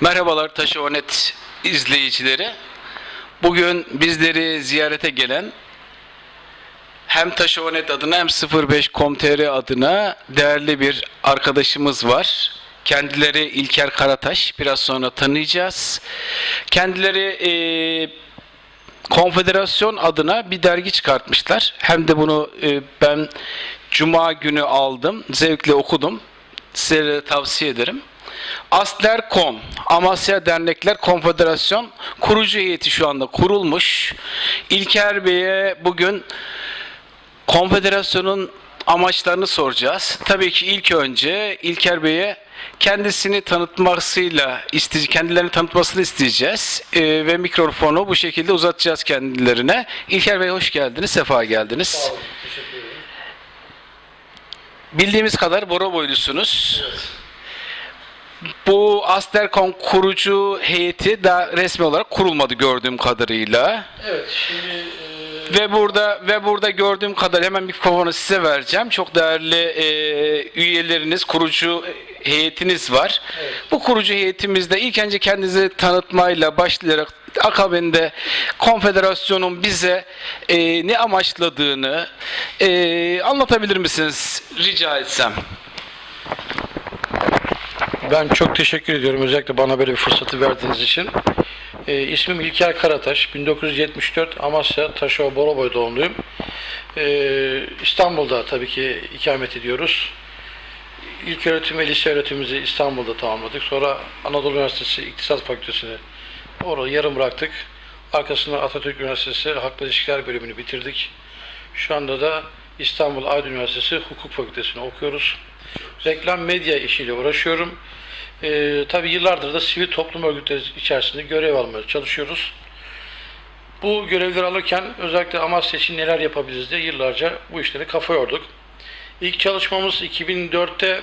Merhabalar Taşonet izleyicileri. Bugün bizleri ziyarete gelen hem Taşonet adına hem 05.com.tr adına değerli bir arkadaşımız var. Kendileri İlker Karataş. Biraz sonra tanıyacağız. Kendileri eee konfederasyon adına bir dergi çıkartmışlar. Hem de bunu e, ben cuma günü aldım. Zevkle okudum. Size tavsiye ederim. Asler.com Amasya Dernekler Konfederasyon kurucu heyeti şu anda kurulmuş. İlker Bey'e bugün konfederasyonun amaçlarını soracağız. Tabii ki ilk önce İlker Bey'e kendisini tanıtmasıyla kendilerini tanıtmasını isteyeceğiz Ee, ve mikrofonu bu şekilde uzatacağız kendilerine. İlker Bey hoş geldiniz, sefa geldiniz. Bildiğimiz kadar Bora boylusunuz. Bu Astercom kurucu heyeti daha resmi olarak kurulmadı gördüğüm kadarıyla. Evet, şimdi e, Ve burada ve burada gördüğüm kadar hemen mikrofonu size vereceğim. Çok değerli e, üyeleriniz, kurucu heyetiniz var. Evet. Bu kurucu heyetimizde ilk önce kendinizi tanıtmayla başlayarak akabinde konfederasyonun bize e, ne amaçladığını e, anlatabilir misiniz rica etsem? Ben çok teşekkür ediyorum özellikle bana böyle bir fırsatı verdiğiniz için. E, ismim İlker Karataş, 1974 Amasya Taşova Boroboy doğumluyum. E, İstanbul'da tabii ki ikamet ediyoruz. İlk öğretim ve lise öğretimimizi İstanbul'da tamamladık. Sonra Anadolu Üniversitesi İktisat Fakültesini orada yarım bıraktık. Arkasından Atatürk Üniversitesi Halkla İlişkiler bölümünü bitirdik. Şu anda da İstanbul Aydın Üniversitesi Hukuk Fakültesini okuyoruz. Reklam medya işiyle uğraşıyorum. Ee, tabii yıllardır da sivil toplum örgütleri içerisinde görev almaya çalışıyoruz. Bu görevleri alırken özellikle Amasya için neler yapabiliriz diye yıllarca bu işleri kafa yorduk. İlk çalışmamız 2004'te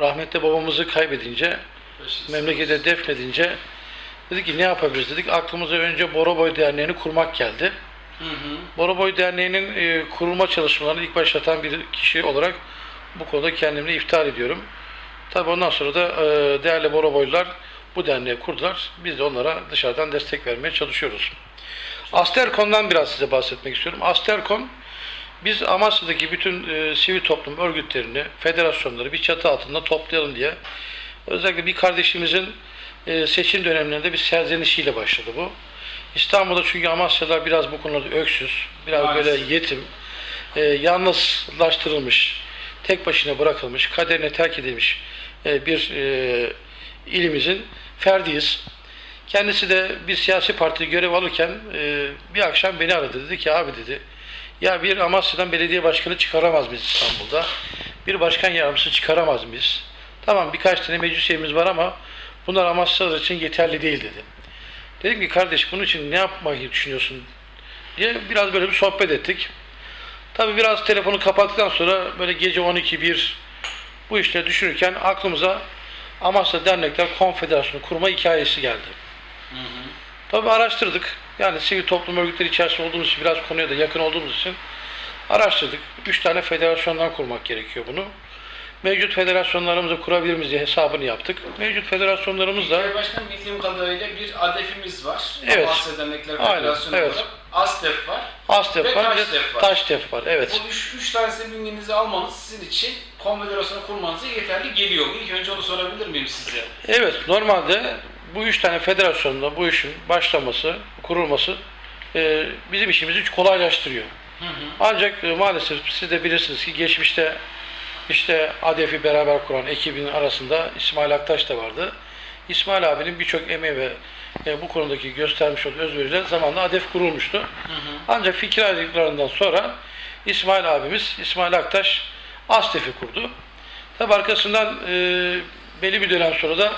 rahmetli babamızı kaybedince, memlekete defnedince dedik ki ne yapabiliriz dedik. Aklımıza önce Boroboy Derneği'ni kurmak geldi. Boroboy Derneği'nin e, kurulma çalışmalarını ilk başlatan bir kişi olarak bu konuda kendimle iftihar ediyorum. Tabii ondan sonra da e, değerli Boroboylular bu derneği kurdular. Biz de onlara dışarıdan destek vermeye çalışıyoruz. Asterkon'dan biraz size bahsetmek istiyorum. Asterkon biz Amasya'daki bütün e, sivil toplum örgütlerini, federasyonları bir çatı altında toplayalım diye özellikle bir kardeşimizin e, seçim dönemlerinde bir serzenişiyle başladı bu. İstanbul'da çünkü Amasyalılar biraz bu konuda öksüz, biraz Maalesef. böyle yetim, e, yalnızlaştırılmış, tek başına bırakılmış, kaderine terk edilmiş bir e, ilimizin ferdiyiz. Kendisi de bir siyasi parti görev alırken e, bir akşam beni aradı. Dedi ki abi dedi ya bir Amasya'dan belediye başkanı çıkaramaz mıyız İstanbul'da? Bir başkan yardımcısı çıkaramaz mıyız? Tamam birkaç tane meclis üyemiz var ama bunlar Amasyalılar için yeterli değil dedi. Dedim ki kardeş bunun için ne yapmayı düşünüyorsun diye biraz böyle bir sohbet ettik. Tabii biraz telefonu kapattıktan sonra böyle gece 12-1 bu işleri düşünürken aklımıza Amasya Dernekler Konfederasyonu kurma hikayesi geldi. Tabii araştırdık. Yani sivil toplum örgütleri içerisinde olduğumuz için biraz konuya da yakın olduğumuz için araştırdık. Üç tane federasyondan kurmak gerekiyor bunu. Mevcut federasyonlarımızı kurabilir miyiz diye hesabını yaptık. Mevcut federasyonlarımız da Başkan bildiğim kadarıyla bir adefimiz var. Evet. Amasya Dernekler Federasyonu evet. olarak. ASTEF var. ASTEF Ve var, TAŞTEF var. TAŞTEF var. Evet. Bu üç, üç tanesini bünyenize almanız sizin için konfederasyonu kurmanıza yeterli geliyor mu? İlk önce onu sorabilir miyim size? Evet, normalde bu üç tane federasyonda bu işin başlaması, kurulması e, bizim işimizi kolaylaştırıyor. Ancak e, maalesef siz de bilirsiniz ki geçmişte işte ADEF'i beraber kuran ekibin arasında İsmail Aktaş da vardı. İsmail abinin birçok emeği ve e, bu konudaki göstermiş olduğu özveriyle zamanla ADEF kurulmuştu. Ancak fikir ayrılıklarından sonra İsmail abimiz, İsmail Aktaş ASTEF'i kurdu. Tabi arkasından e, belli bir dönem sonra da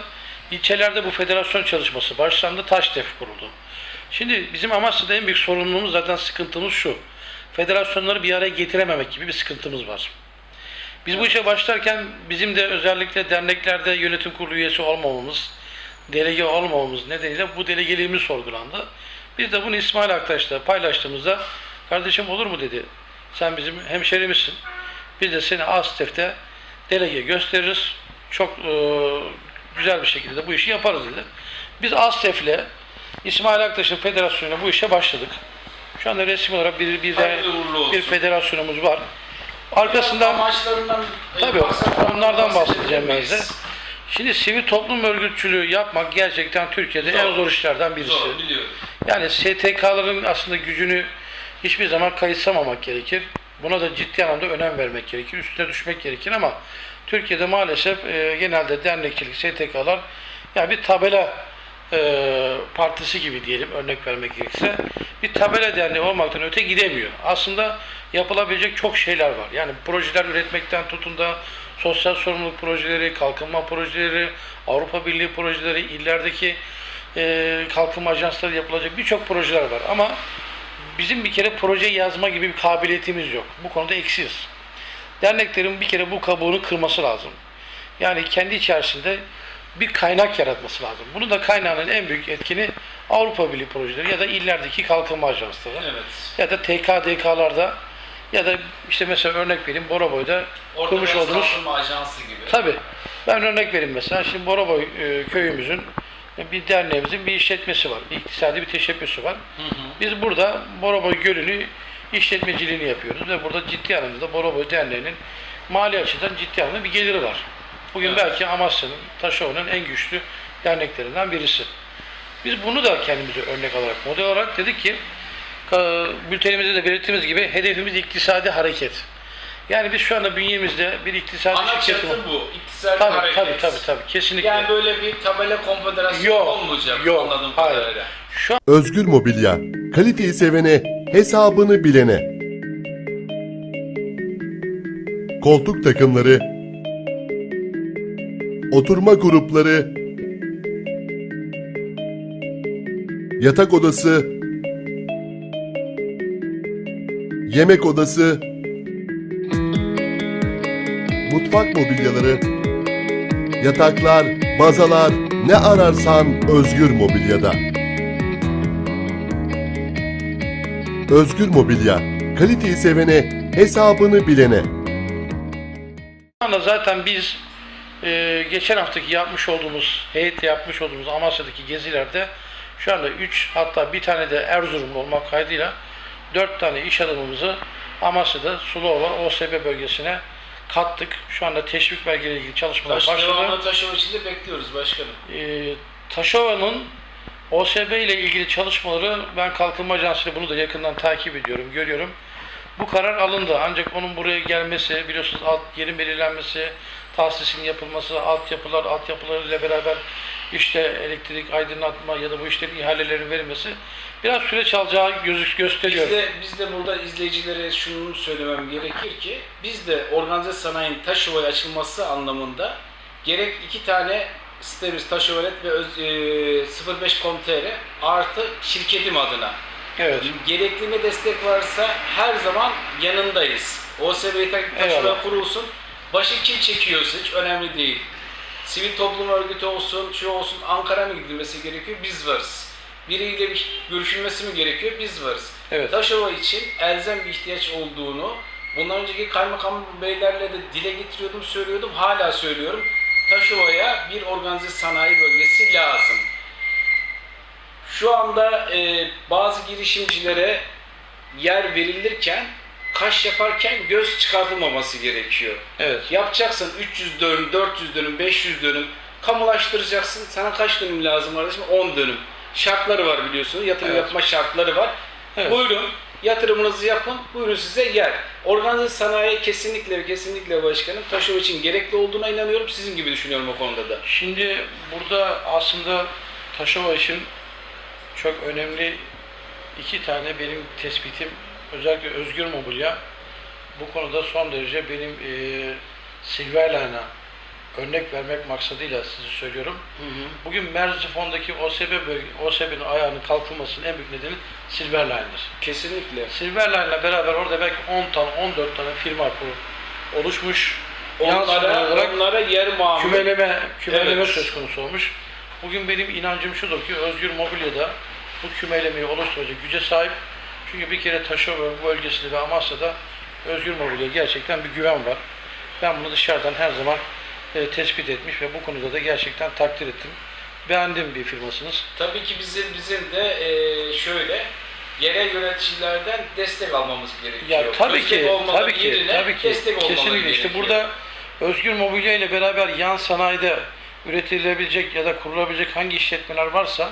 ilçelerde bu federasyon çalışması başlandı. TAŞTEF kuruldu. Şimdi bizim Amasya'da en büyük sorunumuz zaten sıkıntımız şu. Federasyonları bir araya getirememek gibi bir sıkıntımız var. Biz bu işe başlarken bizim de özellikle derneklerde yönetim kurulu üyesi olmamamız, delege olmamamız nedeniyle bu delegeliğimiz sorgulandı. Biz de bunu İsmail Aktaş'la paylaştığımızda kardeşim olur mu dedi. Sen bizim hemşerimizsin. Biz de seni ASTEF'te delege gösteririz. Çok e, güzel bir şekilde de bu işi yaparız dedi. Biz ASTEF'le İsmail Aktaş'ın federasyonuyla bu işe başladık. Şu anda resmi olarak bir, bir, olsun. bir federasyonumuz var. Arkasından amaçlarından Tabii onlardan bahsedeceğim ben de. Şimdi sivil toplum örgütçülüğü yapmak gerçekten Türkiye'de en Zor. zor işlerden birisi. Zor biliyorum. Yani STK'ların aslında gücünü hiçbir zaman kayıtsamamak gerekir. Buna da ciddi anlamda önem vermek gerekir. Üstüne düşmek gerekir ama Türkiye'de maalesef e, genelde dernekçilik, STK'lar yani bir tabela e, partisi gibi diyelim örnek vermek gerekirse bir tabela derneği olmaktan öte gidemiyor. Aslında yapılabilecek çok şeyler var. Yani projeler üretmekten tutun da sosyal sorumluluk projeleri, kalkınma projeleri, Avrupa Birliği projeleri, illerdeki e, kalkınma ajansları yapılacak birçok projeler var. Ama bizim bir kere proje yazma gibi bir kabiliyetimiz yok. Bu konuda eksiyiz. Derneklerin bir kere bu kabuğunu kırması lazım. Yani kendi içerisinde bir kaynak yaratması lazım. Bunun da kaynağının en büyük etkini Avrupa Birliği projeleri ya da illerdeki kalkınma ajansları Evet. ya da TKDK'larda ya da işte mesela örnek vereyim Boroboy'da Orta kurmuş Kalkınma Ajansı gibi. Tabii. Ben örnek vereyim mesela. Şimdi Boroboy e, köyümüzün bir derneğimizin bir işletmesi var. Bir iktisadi bir teşebbüsü var. Biz burada Boroboy Gölü'nü işletmeciliğini yapıyoruz ve burada ciddi anlamda Boroboy Derneği'nin mali açıdan ciddi anlamda bir geliri var. Bugün Evet. belki Amasya'nın, Taşova'nın en güçlü derneklerinden birisi. Biz bunu da kendimize örnek alarak, model olarak dedik ki bültenimizde de belirttiğimiz gibi hedefimiz iktisadi hareket. Yani biz şu anda bünyemizde bir iktisadi Ana çatı bu. İktisadi Tabii hareket. tabii tabii tabii kesinlikle. Yani böyle bir tabela konfederasyonu Yok, olmayacak yok, anladığım hayır. kadarıyla. Şu Özgür Mobilya, kaliteyi sevene, hesabını bilene. Koltuk takımları, oturma grupları, yatak odası, yemek odası, mutfak mobilyaları, yataklar, bazalar, ne ararsan Özgür Mobilya'da. Özgür Mobilya, kaliteyi sevene, hesabını bilene. zaten biz e, geçen haftaki yapmış olduğumuz, heyetle yapmış olduğumuz Amasya'daki gezilerde şu anda 3 hatta bir tane de Erzurumlu olmak kaydıyla 4 tane iş adamımızı Amasya'da Sulova OSB bölgesine kattık. Şu anda teşvik belgeleri ilgili çalışmalar Taş, başladı. devamlı taşıma içinde bekliyoruz başkanım. e, Taşova'nın OSB ile ilgili çalışmaları ben Kalkınma Ajansı'yla bunu da yakından takip ediyorum, görüyorum. Bu karar alındı ancak onun buraya gelmesi, biliyorsunuz alt yerin belirlenmesi, tahsisin yapılması, altyapılar, altyapılarıyla beraber işte elektrik, aydınlatma ya da bu işlerin ihaleleri verilmesi biraz süreç alacağı gözük gösteriyor. Biz de, biz de burada izleyicilere şunu söylemem gerekir ki biz de organize sanayinin Taşova'ya açılması anlamında gerek iki tane sitemiz Taşovalet ve öz, e, 05.com.tr artı şirketim adına Evet. gerekli ne destek varsa her zaman yanındayız. OSB Taşova Eyvallah. kurulsun. Başı kim çekiyorsa hiç önemli değil. Sivil toplum örgütü olsun, şu olsun, Ankara mı gidilmesi gerekiyor? Biz varız. Biriyle bir görüşülmesi mi gerekiyor? Biz varız. Evet. Taşova için elzem bir ihtiyaç olduğunu bundan önceki kaymakam beylerle de dile getiriyordum, söylüyordum, hala söylüyorum. Taşova'ya bir organize sanayi bölgesi lazım. Şu anda e, bazı girişimcilere yer verilirken kaş yaparken göz çıkartılmaması gerekiyor. Evet. Yapacaksın 300 dönüm, 400 dönüm, 500 dönüm. Kamulaştıracaksın. Sana kaç dönüm lazım kardeşim? 10 dönüm. Şartları var biliyorsunuz. Yatırım Evet. yapma şartları var. Evet. Buyurun yatırımınızı yapın. Buyurun size yer. Organize sanayi kesinlikle ve kesinlikle başkanım Taşova için gerekli olduğuna inanıyorum. Sizin gibi düşünüyorum o konuda da. Şimdi burada aslında Taşova için çok önemli iki tane benim tespitim özellikle Özgür Mobilya bu konuda son derece benim e, Silverline'a örnek vermek maksadıyla sizi söylüyorum. Bugün Merzifon'daki OSB bölge, OSB'nin ayağının kalkılmasının en büyük nedeni Silverline'dir. Kesinlikle. Silverline'la beraber orada belki 10 tane 14 tane firma kurulu- oluşmuş. Onlara, olarak onlara yer mamul. kümeleme, kümeleme Evet. söz konusu olmuş. Bugün benim inancım şudur ki Özgür Mobilya'da bu kümelemeyi oluşturacak güce sahip. Çünkü bir kere Taşova bölgesinde ve Amasya'da Özgür Mobilya gerçekten bir güven var. Ben bunu dışarıdan her zaman e, tespit etmiş ve bu konuda da gerçekten takdir ettim. Beğendim bir firmasınız. Tabii ki bizim bizim de e, şöyle yerel yöneticilerden destek almamız gerekiyor. Ya tabii Destek ki, tabii ki, tabii ki. destek Kesinlikle. İşte gerekiyor. burada Özgür Mobilya ile beraber yan sanayide üretilebilecek ya da kurulabilecek hangi işletmeler varsa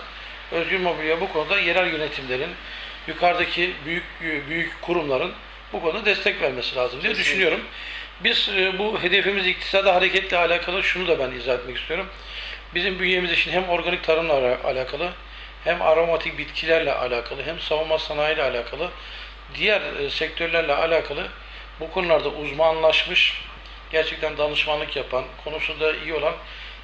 Özgür Mobilya bu konuda yerel yönetimlerin, yukarıdaki büyük büyük kurumların bu konuda destek vermesi lazım diye Kesinlikle. düşünüyorum. Biz e, bu hedefimiz iktisada hareketle alakalı şunu da ben izah etmek istiyorum. Bizim bünyemiz için hem organik tarımla ala- alakalı, hem aromatik bitkilerle alakalı, hem savunma sanayiyle alakalı, diğer e, sektörlerle alakalı bu konularda uzmanlaşmış, gerçekten danışmanlık yapan, konusunda iyi olan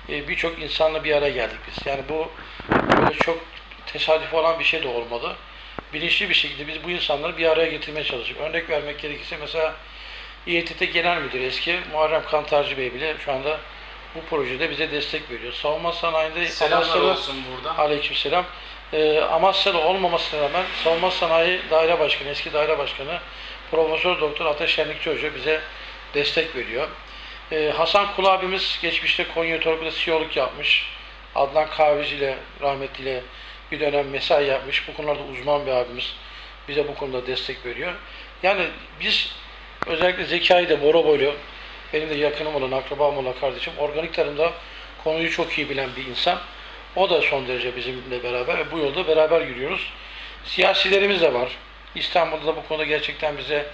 e, birçok insanla bir araya geldik biz. Yani bu böyle çok tesadüf olan bir şey de olmadı. Bilinçli bir şekilde biz bu insanları bir araya getirmeye çalıştık. Örnek vermek gerekirse mesela İETT Genel Müdürü eski Muharrem Kantarcı Bey bile şu anda bu projede bize destek veriyor. Savunma sanayinde Selamlar Amasya'da- olsun burada. Aleykümselam. Ee, Amasya'da olmamasına rağmen Savunma Sanayi Daire Başkanı, eski Daire Başkanı Profesör Doktor Ateş Şenlikçi Hoca bize destek veriyor. Ee, Hasan Kul abimiz geçmişte Konya Torku'da CEO'luk yapmış. Adnan Kahveci ile rahmetliyle bir dönem mesai yapmış. Bu konularda uzman bir abimiz bize bu konuda destek veriyor. Yani biz özellikle Zekai de Boroboylu benim de yakınım olan, akrabam olan kardeşim organik tarımda konuyu çok iyi bilen bir insan. O da son derece bizimle beraber ve bu yolda beraber yürüyoruz. Siyasilerimiz de var. İstanbul'da da bu konuda gerçekten bize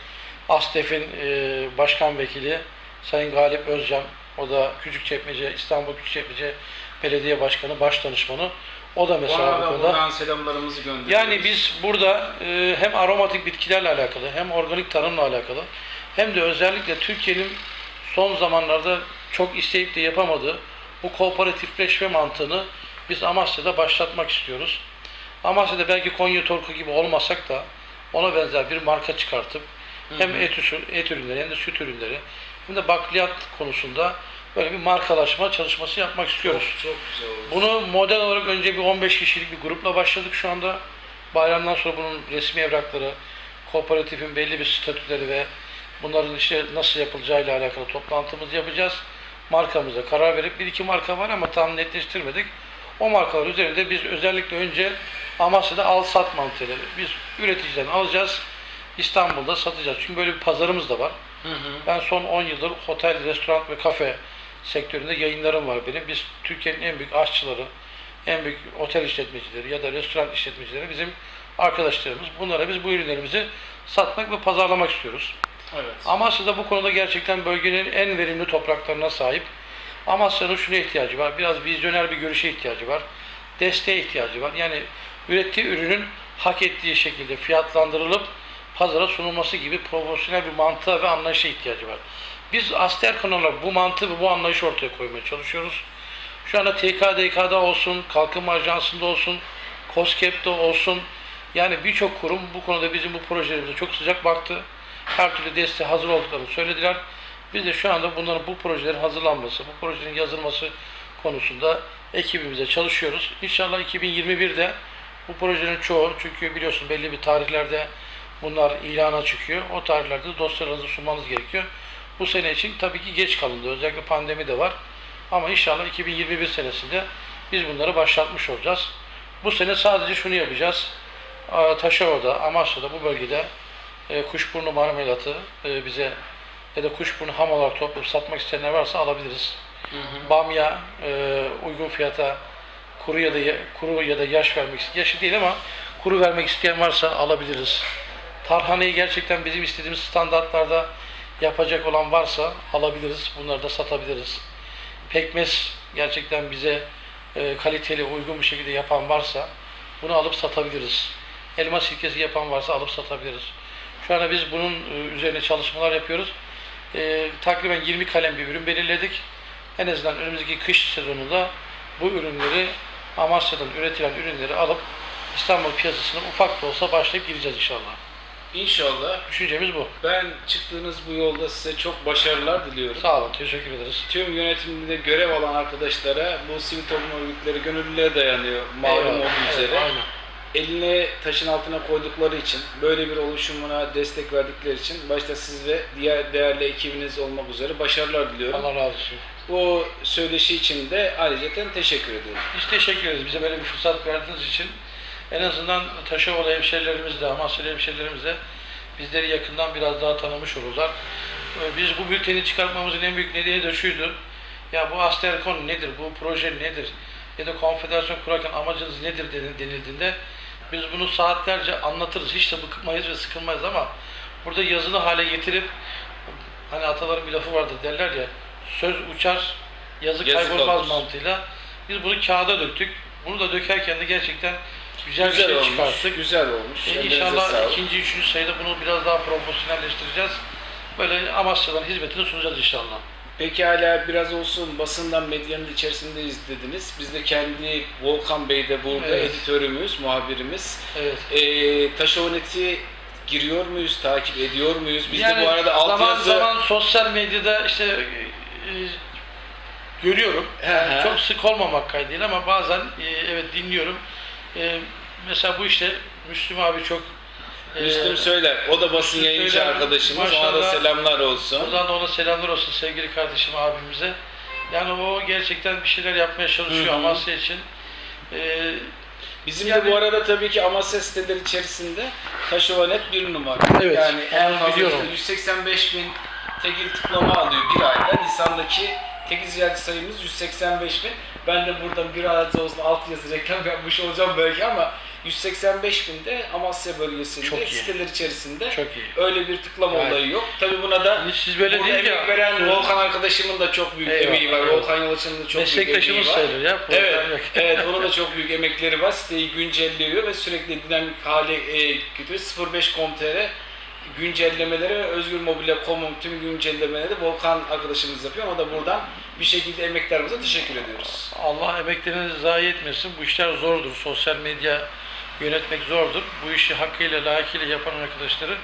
ASTEF'in e, başkan vekili Sayın Galip Özcan, o da Küçükçekmece, İstanbul Küçükçekmece Belediye Başkanı, baş danışmanı. O da mesela Ona bu da konuda. buradan selamlarımızı gönderiyoruz. Yani biz burada e, hem aromatik bitkilerle alakalı hem organik tarımla alakalı hem de özellikle Türkiye'nin son zamanlarda çok isteyip de yapamadığı bu kooperatifleşme mantığını biz Amasya'da başlatmak istiyoruz. Amasya'da belki Konya Torku gibi olmasak da ona benzer bir marka çıkartıp hem et, et ürünleri hem de süt ürünleri hem de bakliyat konusunda böyle bir markalaşma çalışması yapmak istiyoruz. çok güzel oldu. Bunu model olarak önce bir 15 kişilik bir grupla başladık şu anda. Bayramdan sonra bunun resmi evrakları, kooperatifin belli bir statüleri ve bunların işte nasıl yapılacağıyla alakalı toplantımızı yapacağız. Markamıza karar verip bir iki marka var ama tam netleştirmedik. O markalar üzerinde biz özellikle önce Amasya'da al sat mantığıyla biz üreticiden alacağız. İstanbul'da satacağız. Çünkü böyle bir pazarımız da var. Ben son 10 yıldır otel, restoran ve kafe sektöründe yayınlarım var benim. Biz Türkiye'nin en büyük aşçıları, en büyük otel işletmecileri ya da restoran işletmecileri bizim arkadaşlarımız. Bunlara biz bu ürünlerimizi satmak ve pazarlamak istiyoruz. Evet. Amasya'da bu konuda gerçekten bölgenin en verimli topraklarına sahip. Amasya'nın şuna ihtiyacı var. Biraz vizyoner bir görüşe ihtiyacı var. Desteğe ihtiyacı var. Yani ürettiği ürünün hak ettiği şekilde fiyatlandırılıp pazara sunulması gibi profesyonel bir mantığa ve anlayışa ihtiyacı var. Biz Asterkan olarak bu mantığı bu anlayışı ortaya koymaya çalışıyoruz. Şu anda TKDK'da olsun, Kalkınma Ajansı'nda olsun, COSGAP'te olsun. Yani birçok kurum bu konuda bizim bu projelerimize çok sıcak baktı. Her türlü desteğe hazır olduklarını söylediler. Biz de şu anda bunların bu projelerin hazırlanması, bu projelerin yazılması konusunda ekibimize çalışıyoruz. İnşallah 2021'de bu projelerin çoğu, çünkü biliyorsun belli bir tarihlerde bunlar ilana çıkıyor. O tarihlerde dosyalarınızı sunmanız gerekiyor. Bu sene için tabii ki geç kalındı. Özellikle pandemi de var. Ama inşallah 2021 senesinde biz bunları başlatmış olacağız. Bu sene sadece şunu yapacağız. Taşova'da, Amasya'da bu bölgede e, kuşburnu marmelatı e, bize ya da kuşburnu ham olarak toplayıp satmak isteyenler varsa alabiliriz. Bamya e, uygun fiyata kuru ya da kuru ya da yaş vermek yaşı değil ama kuru vermek isteyen varsa alabiliriz. Tarhanayı gerçekten bizim istediğimiz standartlarda yapacak olan varsa alabiliriz. Bunları da satabiliriz. Pekmez gerçekten bize e, kaliteli, uygun bir şekilde yapan varsa bunu alıp satabiliriz. Elma sirkesi yapan varsa alıp satabiliriz. Şu anda biz bunun e, üzerine çalışmalar yapıyoruz. E, takriben 20 kalem bir ürün belirledik. En azından önümüzdeki kış sezonunda bu ürünleri Amasya'dan üretilen ürünleri alıp İstanbul piyasasına ufak da olsa başlayıp gireceğiz inşallah. İnşallah Düşüncemiz bu. ben çıktığınız bu yolda size çok başarılar diliyorum. Sağ olun, teşekkür ederiz. Tüm yönetimde görev alan arkadaşlara bu sivil toplum örgütleri gönüllülüğe dayanıyor malum Eyvallah, olduğu evet, üzere. aynen. Eline taşın altına koydukları için, böyle bir oluşumuna destek verdikleri için başta siz ve diğer değerli ekibiniz olmak üzere başarılar diliyorum. Allah razı olsun. O söyleşi için de ayrıca teşekkür ediyorum. Biz teşekkür ederiz bize böyle bir fırsat verdiğiniz için. En azından Taşovalı hemşerilerimiz de, Amasyalı hemşerilerimiz de bizleri yakından biraz daha tanımış olurlar. Ee, Biz bu bülteni çıkartmamızın en büyük nedeni de şuydu. Ya bu Asterkon nedir, bu proje nedir? Ya da konfederasyon kurarken amacınız nedir deni- denildiğinde biz bunu saatlerce anlatırız. Hiç de bıkmayız ve sıkılmayız ama burada yazılı hale getirip hani ataların bir lafı vardır derler ya söz uçar yazı, kaybolmaz mantığıyla biz bunu kağıda döktük. Bunu da dökerken de gerçekten güzel, bir şey olmuş. çıkarttık. Güzel olmuş. E, İnşallah ikinci, üçüncü sayıda bunu biraz daha profesyonelleştireceğiz. Böyle Amasya'dan hizmetini sunacağız inşallah. Peki hala biraz olsun basından medyanın içerisindeyiz dediniz. Biz de kendi Volkan Bey de burada Evet. editörümüz, muhabirimiz. Evet. Ee, Taşovnet'i giriyor muyuz, takip ediyor muyuz? Biz Yani de bu arada zaman altyazı... zaman sosyal medyada işte e, görüyorum. Yani çok sık olmamak kaydıyla ama bazen e, evet dinliyorum. E, mesela bu işte Müslüm abi çok e, Müslüm Söyler, o da basın Müslüm yayıncı Söyler, arkadaşımız. Ona da maşallah. selamlar olsun. Buradan da ona selamlar olsun sevgili kardeşim abimize. Yani o gerçekten bir şeyler yapmaya çalışıyor Hı hı. Amasya için. Ee, Bizim Yani- de bu arada tabii ki Amasya siteleri içerisinde Taşovanet bir numara. Evet, Yani en onu fazla biliyorum. 185 bin tekil tıklama alıyor bir ayda. Nisan'daki tekil ziyaretçi sayımız 185 bin. Ben de buradan bir ayda olsun alt yazı reklam yapmış olacağım belki ama 185 bin de Amasya bölgesinde Çok iyi. siteler içerisinde çok iyi. öyle bir tıklama Yani- olayı yok. Tabii buna da siz böyle Burada emek ya. veren Söyle- Volkan arkadaşımın da çok büyük Eyvallah, emeği var. Volkan Yalçın'ın da çok büyük emeği var. sayılır ya. Evet, evet onun da çok büyük emekleri var. Siteyi güncelliyor ve sürekli dinamik hale e, getiriyor. 05.com.tr güncellemeleri ve özgürmobilya.com'un tüm güncellemeleri Volkan arkadaşımız yapıyor. Ona da buradan bir şekilde emeklerimize teşekkür ediyoruz. Allah emeklerini zayi etmesin. Bu işler zordur. Sosyal medya yönetmek zordur. Bu işi hakkıyla, layıkıyla yapan arkadaşları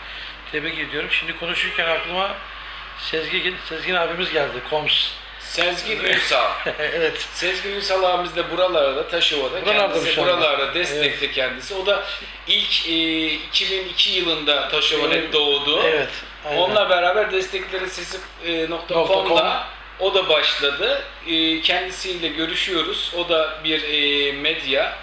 tebrik ediyorum. Şimdi konuşurken aklıma Sezgin, Sezgin abimiz geldi. Koms. Sezgin Ünsal. evet. Sezgin Ünsal abimiz de buralarda, Taşova'da. Buralarda kendisi anda. buralarda destekli kendisi. O da ilk e, 2002 yılında Taşova'da Evet. doğdu. Evet. aynen. Onunla beraber destekleri sesi e, o da başladı. E, kendisiyle görüşüyoruz. O da bir e, medya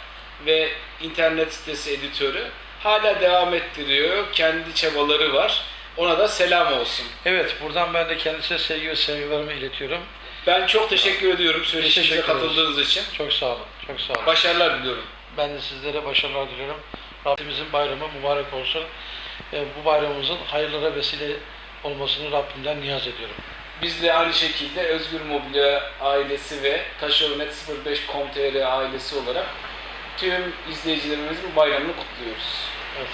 ve internet sitesi editörü. Hala devam ettiriyor. Kendi çabaları var. Ona da selam olsun. Evet, buradan ben de kendisine sevgi ve sevgilerimi iletiyorum. Ben çok teşekkür ediyorum söyleşimize Teşekkür ederiz. katıldığınız için. Çok sağ olun, çok sağ olun. Başarılar diliyorum. Ben de sizlere başarılar diliyorum. Rabbimizin bayramı mübarek olsun. Ee, bu bayramımızın hayırlara vesile olmasını Rabbimden niyaz ediyorum. Biz de aynı şekilde Özgür Mobilya ailesi ve Taşovnet 05.com.tr ailesi olarak tüm izleyicilerimizin bayramını kutluyoruz.